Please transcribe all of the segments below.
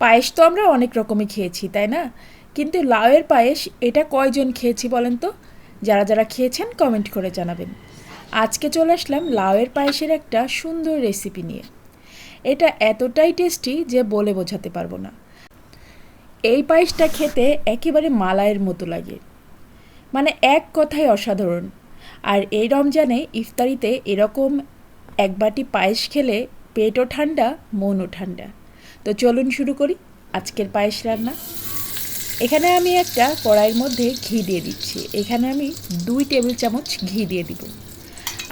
পায়েস তো আমরা অনেক রকমই খেয়েছি, তাই না? কিন্তু লাউয়ের পায়েস এটা কয়জন খেয়েছি বলেন তো? যারা যারা খেয়েছেন কমেন্ট করে জানাবেন। আজকে চলে আসলাম লাউয়ের পায়েসের একটা সুন্দর রেসিপি নিয়ে। এটা এতটাই টেস্টি যে বলে বোঝাতে পারব না। এই পায়েসটা খেতে একেবারে মালাইয়ের মতো লাগে। মানে এক কথায় অসাধারণ। আর এই রমজানে ইফতারিতে এরকম এক বাটি পায়েস খেলে পেটও ঠান্ডা, মনও ঠান্ডা। তো চলুন শুরু করি। আজকের পায়েস রান্না। এখানে আমি একটা কড়াইয়ের মধ্যে ঘি দিয়ে দিচ্ছি। এখানে আমি দুই টেবিল চামচ ঘি দিয়ে দিব।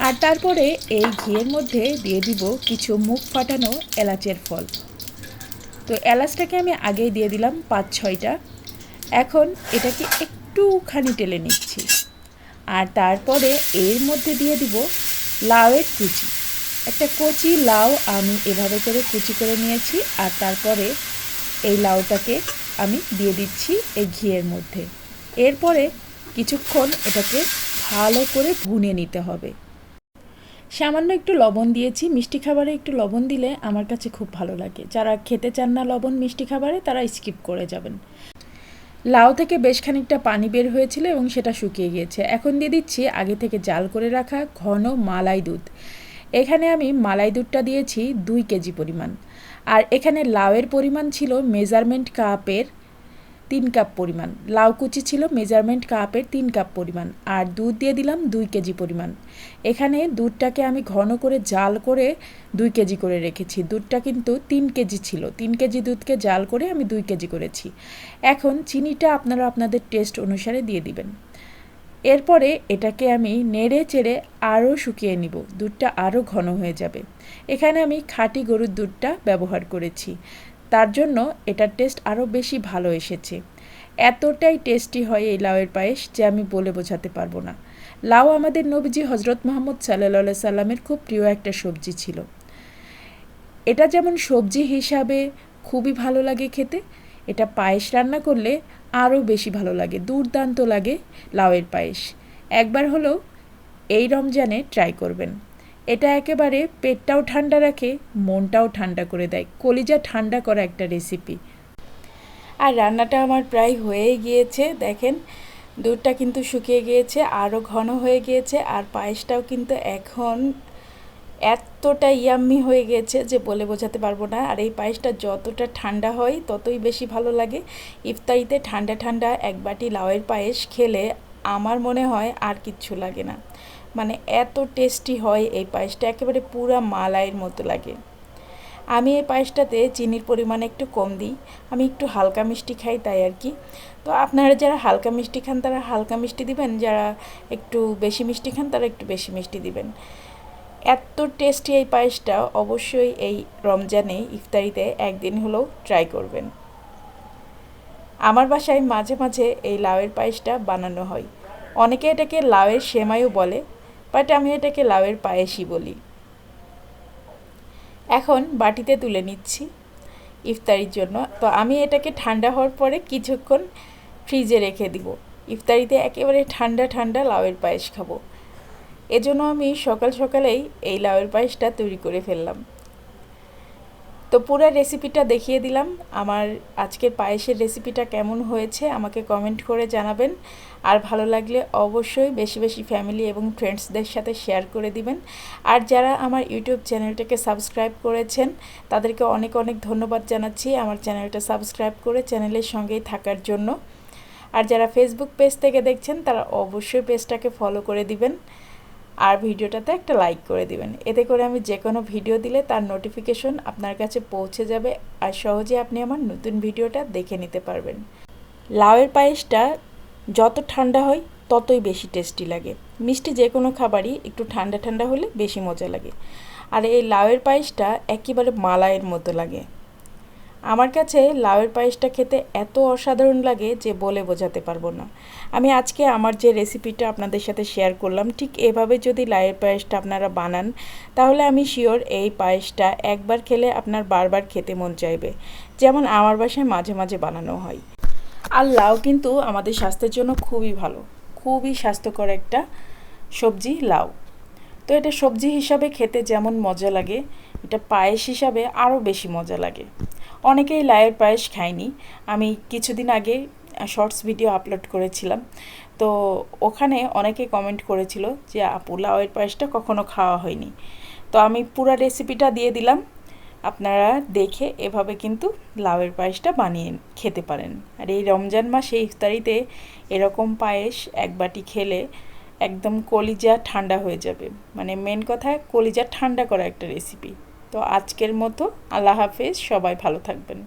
আর তারপরে এই ঘিয়ের মধ্যে দিয়ে দিব কিছু মুখ ফাটানো এলাচের ফল। তো এলাচটাকে আমি আগেই দিয়ে দিলাম পাঁচ ছয়টা। এখন এটাকে একটুখানি টেলে নিচ্ছি। আর তারপরে এর মধ্যে দিয়ে দিব লাউয়ের কুচি। একটা কচি লাউ আমি এভাবে করে কুচি করে নিয়েছি আর তারপরে এই লাউটাকে আমি দিয়ে দিচ্ছি এই ঘিয়ের মধ্যে। এরপরে কিছুক্ষণ এটাকে ভালো করে ভুনে নিতে হবে। সামান্য একটু লবণ দিয়েছি। মিষ্টি খাবারে একটু লবণ দিলে আমার কাছে খুব ভালো লাগে। যারা খেতে চান না লবণ, মিষ্টি খাবারে তারা স্কিপ করে যাবেন। লাউ থেকে বেশ খানিকটা পানি বের হয়েছিল এবং সেটা শুকিয়ে গিয়েছে। এখন দিয়ে দিচ্ছি আগে থেকে জাল করে রাখা ঘন মালাই দুধ। এখানে আমি মালাই দুধটা দিয়েছি দুই কেজি পরিমাণ। আর এখানে লাউয়ের পরিমাণ ছিল মেজারমেন্ট কাপের তিন কাপ পরিমাণ। লাউ কুচি ছিল মেজারমেন্ট কাপের তিন কাপ পরিমাণ। আর দুধ দিয়ে দিলাম দুই কেজি পরিমাণ। এখানে দুধটাকে আমি ঘন করে জাল করে দুই কেজি করে রেখেছি। দুধটা কিন্তু তিন কেজি ছিল। তিন কেজি দুধকে জাল করে আমি দুই কেজি করেছি। এখন চিনিটা আপনারা আপনাদের টেস্ট অনুসারে দিয়ে দিবেন। এরপরে এটাকে আমি নেড়ে চেড়ে আরও শুকিয়ে নিব। দুধটা আরও ঘন হয়ে যাবে। এখানে আমি খাঁটি গরুর দুধটা ব্যবহার করেছি। তার জন্য এটার টেস্ট আরও বেশি ভালো এসেছে। এতটাই টেস্টি হয় এই লাউয়ের পায়েস যে আমি বলে বোঝাতে পারব না। লাউ আমাদের নবীজি হজরত মোহাম্মদ সাল্লা সাল্লামের খুব প্রিয় একটা সবজি ছিল। এটা যেমন সবজি হিসাবে খুবই ভালো লাগে খেতে, এটা পায়েস রান্না করলে আরও বেশি ভালো লাগে, দুর্দান্ত লাগে লাউয়ের পায়েস। একবার হলেও এই রমজানে ট্রাই করবেন। এটা একেবারে পেটটাও ঠান্ডা রাখে, মনটাও ঠান্ডা করে দেয়। কলিজা ঠান্ডা করা একটা রেসিপি আর রান্নাটা আমার প্রায় হয়ে গিয়েছে, দেখেন। দুধটা কিন্তু শুকিয়ে গিয়েছে, আরও ঘন হয়ে গিয়েছে, আর পায়েসটাও কিন্তু এখন এতটা ইয়াম্মি হয়ে গেছে যে বলে বোঝাতে পারব না। আর এই পায়েসটা যতটা ঠান্ডা হয়, ততই বেশি ভালো লাগে। ইফতারিতে ঠান্ডা ঠান্ডা এক বাটি লাউয়ের পায়েস খেলে আমার মনে হয় আর কিচ্ছু লাগে না। মানে এত টেস্টি হয় এই পায়েসটা, একেবারে পুরা মালাইয়ের মতো লাগে। আমি এই পায়েসটাতে চিনির পরিমাণ একটু কম দিই। আমি একটু হালকা মিষ্টি খাই তাই আর কি। তো আপনারা যারা হালকা মিষ্টি খান, তারা হালকা মিষ্টি দিবেন, যারা একটু বেশি মিষ্টি খান, তারা একটু বেশি মিষ্টি দিবেন। এত টেস্টি এই পায়েসটা অবশ্যই এই রমজানে, ইফতারিতে একদিন হলেও ট্রাই করবেন। আমার বাসায় মাঝে মাঝে এই লাউয়ের পায়েসটা বানানো হয়। অনেকে এটাকে লাউয়ের সেমাইও বলে বাট আমি এটাকে লাউয়ের পায়েসই বলি। এখন বাটিতে তুলে নিচ্ছি ইফতারির জন্য। তো আমি এটাকে ঠান্ডা হওয়ার পরে কিছুক্ষণ ফ্রিজে রেখে দিব। ইফতারিতে একেবারে ঠান্ডা ঠান্ডা লাউয়ের পায়েস খাব। এজন্য আমি সকাল সকালেই এই লাউয়ের পায়েসটা তৈরি করে ফেললাম। তো পুরো রেসিপিটা দেখিয়ে দিলাম। আমার আজকের পায়েসের রেসিপিটা কেমন হয়েছে আমাকে কমেন্ট করে জানাবেন। আর ভালো লাগলে অবশ্যই বেশি বেশি ফ্যামিলি এবং ফ্রেন্ডসদের সাথে শেয়ার করে দিবেন। আর যারা আমার ইউটিউব চ্যানেলটাকে সাবস্ক্রাইব করেছেন, তাদেরকে অনেক অনেক ধন্যবাদ জানাচ্ছি আমার চ্যানেলটা সাবস্ক্রাইব করে চ্যানেলের সঙ্গেই থাকার জন্য। আর যারা ফেসবুক পেজ থেকে দেখছেন, তারা অবশ্যই পেজটাকে ফলো করে দিবেন। আর ভিডিওটাতে একটা লাইক করে দিবেন। এতে করে আমি যে কোনো ভিডিও দিলে তার নোটিফিকেশন আপনার কাছে পৌঁছে যাবে আর সহজে আপনি আমার নতুন ভিডিওটা দেখে নিতে পারবেন। লাউয়ের পায়েসটা যত ঠান্ডা হয়, ততই বেশি টেস্টি লাগে। মিষ্টি যে কোনো খাবারই একটু ঠান্ডা ঠান্ডা হলে বেশি মজা লাগে। আর এই লাউয়ের পায়েসটা একেবারে মালাইয়ের মতো লাগে। আমার কাছে লাউয়ের পায়েসটা খেতে এত অসাধারণ লাগে যে বলে বোঝাতে পারব না। আমি আজকে আমার যে রেসিপিটা আপনাদের সাথে শেয়ার করলাম, ঠিক এভাবে যদি লাউয়ের পায়েসটা আপনারা বানান, তাহলে আমি শিওর এই পায়েসটা একবার খেলে আপনার বারবার খেতে মন চাইবে। যেমন আমার বাসায় মাঝে মাঝে বানানো হয়। আর লাউ কিন্তু আমাদের স্বাস্থ্যের জন্য খুবই ভালো, খুবই স্বাস্থ্যকর একটা সবজি লাউ। তো এটা সবজি হিসাবে খেতে যেমন মজা লাগে, এটা পায়েস হিসাবে আরও বেশি মজা লাগে। অনেকেই লাউয়ের পায়েস খায়নি। আমি কিছুদিন আগে শর্টস ভিডিও আপলোড করেছিলাম। তো ওখানে অনেকে কমেন্ট করেছিল যে, আপু, লাউয়ের পায়েসটা কখনো খাওয়া হয়নি। তো আমি পুরো রেসিপিটা দিয়ে দিলাম। আপনারা দেখে এভাবে কিন্তু লাউয়ের পায়েসটা বানিয়ে খেতে পারেন। আর এই রমজান মাসে ইফতারিতে এরকম পায়েস এক বাটি খেলে একদম কলিজা ঠান্ডা হয়ে যাবে। মানে মেন কথা, কলিজা ঠান্ডা করা একটা রেসিপি তো আজকের মতো আল্লাহ হাফেজ সবাই ভালো থাকবেন।